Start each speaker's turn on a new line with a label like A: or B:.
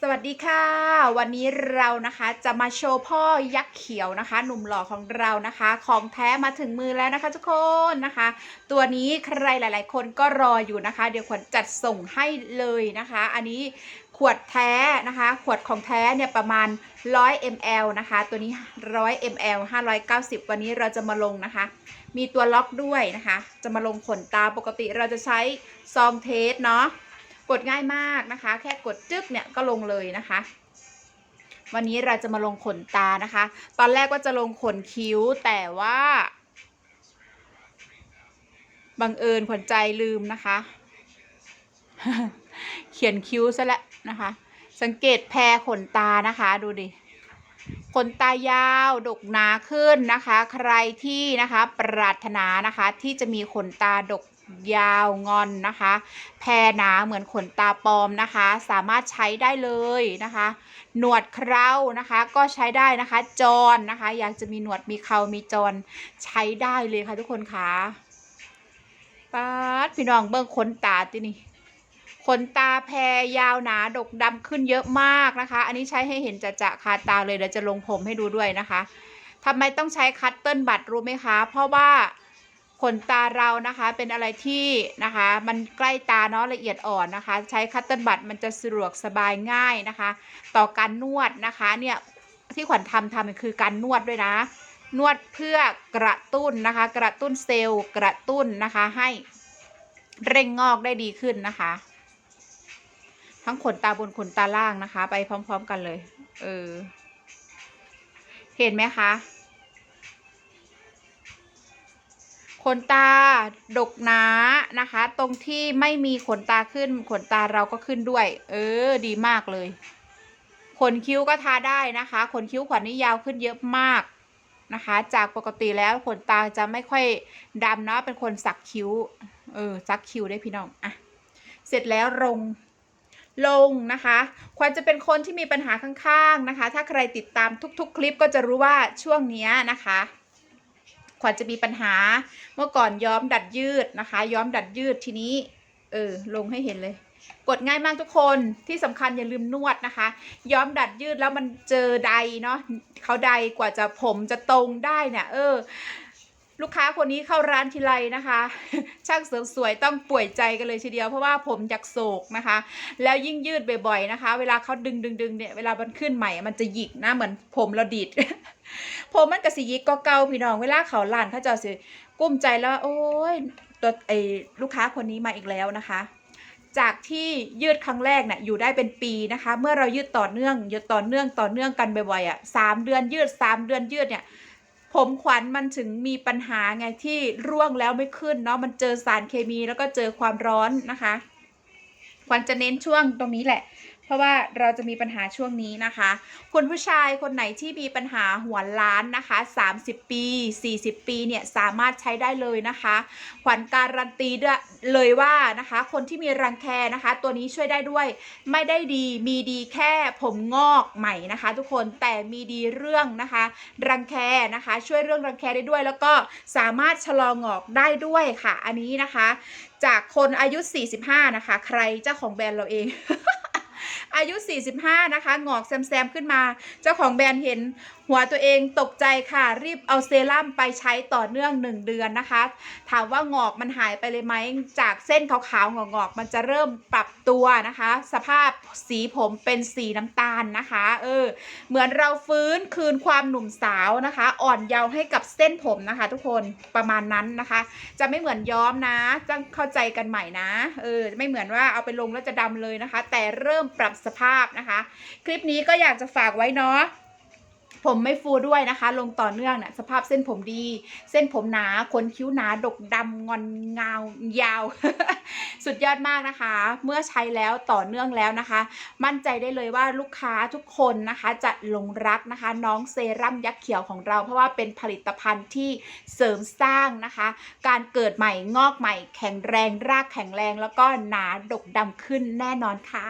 A: สวัสดีค่ะ วันนี้เรานะคะจะมาโชว์พ่อยักษ์เขียวนะคะ หนุ่มหล่อของเรานะคะ ของแท้มาถึงมือแล้วนะคะทุกคนนะคะ ตัวนี้ใครหลาย ๆ คนก็รออยู่นะคะ เดี๋ยวขวัญจัดส่งให้เลยนะคะ อันนี้ขวดแท้นะคะ ขวดของแท้เนี่ยประมาณ 100 ml นะคะ ตัวนี้ 100 ml 590 วันนี้เราจะมาลงนะคะ มีตัวล็อกด้วยนะคะ จะมาลงขนตาปกติเราจะใช้ซองเทสเนาะ กดง่ายมากนะคะ แค่กดจึ๊กเนี่ยก็ลงเลยนะคะ วันนี้เราจะมาลงขนตานะคะ ตอนแรกว่าจะลงขนคิ้วแต่ว่าบังเอิญขวัญใจลืมนะคะ เขียนคิ้วซะแล้วนะคะ สังเกตแพรขนตานะคะดูดิขนตายาวดกหนาขึ้นนะคะ ใครที่นะคะ ปรารถนานะคะ ที่จะมีขนตาดก ยาวงอนนะคะ แพรหนาเหมือนขนตาปลอมนะคะ สามารถใช้ได้เลยนะคะ หนวดเครานะคะ ก็ใช้ได้นะคะ จรนะคะ อยากจะมีหนวดมีเครามีจรใช้ได้เลยค่ะทุกคนค่ะป๊าดพี่น้องเบิ้งขนตาตินี่ขนตาแพรยาวหนาดกดำขึ้นเยอะมากนะคะ อันนี้ใช้ให้เห็นจะจะคาตาเลยเดี๋ยวจะลงผมให้ดูด้วยนะคะทำไมต้องใช้คัตเติ้ลบัตรรู้ไหมคะ เพราะว่า ขนตาเรานะคะเป็นอะไรที่นะคะ มันใกล้ตาเนาะละเอียดอ่อนนะคะ ใช้คัตเติลบัตมันจะสะดวกสบายง่ายนะคะ ต่อการนวดนะคะเนี่ยที่ขวัญทำทำคือการนวดด้วยนะ นวดเพื่อกระตุ้นนะคะ กระตุ้นเซลล์กระตุ้นนะคะให้เร่งงอกได้ดีขึ้นนะคะ ทั้งขนตาบนขนตาล่างนะคะ ไปพร้อม ๆ กันเลย เออ เห็นไหมคะ ขนตาดกหนานะคะ ตรงที่ไม่มีขนตาขึ้นขนตาเราก็ขึ้นด้วย เออ ดีมากเลย ขนคิ้วก็ทาได้นะคะ ขนคิ้วขวัญนี่ยาวขึ้นเยอะมากนะคะ จากปกติแล้วขนตาจะไม่ค่อยดำเนาะเป็นคนสักคิ้ว เออสักคิ้วได้พี่น้องอะเสร็จแล้วลงลงนะคะขวัญจะเป็นคนที่มีปัญหาข้างๆนะคะ ถ้าใครติดตามทุกๆ คลิปก็จะรู้ว่าช่วงนี้นะคะ ขวัญจะมีปัญหา เมื่อก่อนย้อมดัดยืดนะคะ ย้อมดัดยืดทีนี้ เออ ลงให้เห็นเลย กดง่ายมากทุกคนที่สำคัญอย่าลืมนวดนะคะ ย้อมดัดยืดแล้วมันเจอใดเนาะเขาใดกว่าจะผมจะตรงได้เนี่ยเออ ลูกค้าคนนี้เข้าร้านทีไรนะคะ ช่างเสริมสวยต้องป่วยใจกันเลยทีเดียวเพราะว่าผมอยากโศกนะคะ แล้วยิ่งยืดบ่อยๆนะคะ เวลาเขาดึงดึงดึงเนี่ยเวลามันขึ้นใหม่ มันจะหยิกนะเหมือนผมเราดีด ผมมันกระสิยิกก็เก่าพี่น้องเวลาเขาล้านเขาเจะสิกุ้มใจแล้วโอ้ยตัวไอ้ลูกค้าคนนี้มาอีกแล้วนะคะ จากที่ยืดครั้งแรกเนี่ยอยู่ได้เป็นปีนะคะ เมื่อเรายืดต่อเนื่องยืดต่อเนื่องต่อเนื่องกันบ่อยๆอะสามเดือนยืดสามเดือนยืดเนี่ยผมขวัญมันถึงมีปัญหาไงที่ร่วงแล้วไม่ขึ้นเนาะมันเจอสารเคมีแล้วก็เจอความร้อนนะคะ ขวัญจะเน้นช่วงตรงนี้แหละ เพราะว่าเราจะมีปัญหาช่วงนี้นะคะ คุณผู้ชายคนไหนที่มีปัญหาหัวล้านนะคะ 30 ปี 40 ปีเนี่ยสามารถใช้ได้เลยนะคะ ขวัญการันตีเลยว่านะคะ คนที่มีรังแคนะคะ ตัวนี้ช่วยได้ด้วย ไม่ได้ดีมีดีแค่ผมงอกใหม่นะคะ ทุกคนแต่มีดีเรื่องนะคะ รังแคนะคะ ช่วยเรื่องรังแคได้ด้วย แล้วก็สามารถชะลองอกได้ด้วยค่ะ อันนี้นะคะ จากคนอายุ 45 นะคะ ใครเจ้าของแบรนด์เราเอง อายุ 45 นะคะ หงอกแซมๆขึ้นมา เจ้าของแบรนด์เห็นหัวตัวเองตกใจค่ะ รีบเอาเซรั่มไปใช้ต่อเนื่อง 1 เดือนนะคะ ถามว่าหงอกมันหายไปเลยไหม จากเส้นขาวๆหงอกๆมันจะเริ่มปรับตัวนะคะ สภาพสีผมเป็นสีน้ำตาลนะคะ เออ เหมือนเราฟื้นคืนความหนุ่มสาวนะคะ อ่อนเยาว์ให้กับเส้นผมนะคะ ทุกคนประมาณนั้นนะคะ จะไม่เหมือนย้อมนะต้องเข้าใจกันใหม่นะ เออ ไม่เหมือนว่าเอาไปลงแล้วจะดำเลยนะคะ แต่เริ่มปรับสภาพนะคะ คลิปนี้ก็อยากจะฝากไว้เนาะผมไม่ฟูด้วยนะคะ ลงต่อเนื่องเนี่ยสภาพเส้นผมดี เส้นผมหนาขนคิ้วหนาดกดำงอนเงายาว สุดยอดมากนะคะ เมื่อใช้แล้วต่อเนื่องแล้วนะคะ มั่นใจได้เลยว่าลูกค้าทุกคนนะคะ จะหลงรักนะคะ น้องเซรั่มยักษ์เขียวของเรา เพราะว่าเป็นผลิตภัณฑ์ที่เสริมสร้างนะคะ การเกิดใหม่งอกใหม่ แข็งแรงรากแข็งแรง แล้วก็หนาดกดำขึ้นแน่นอนค่ะ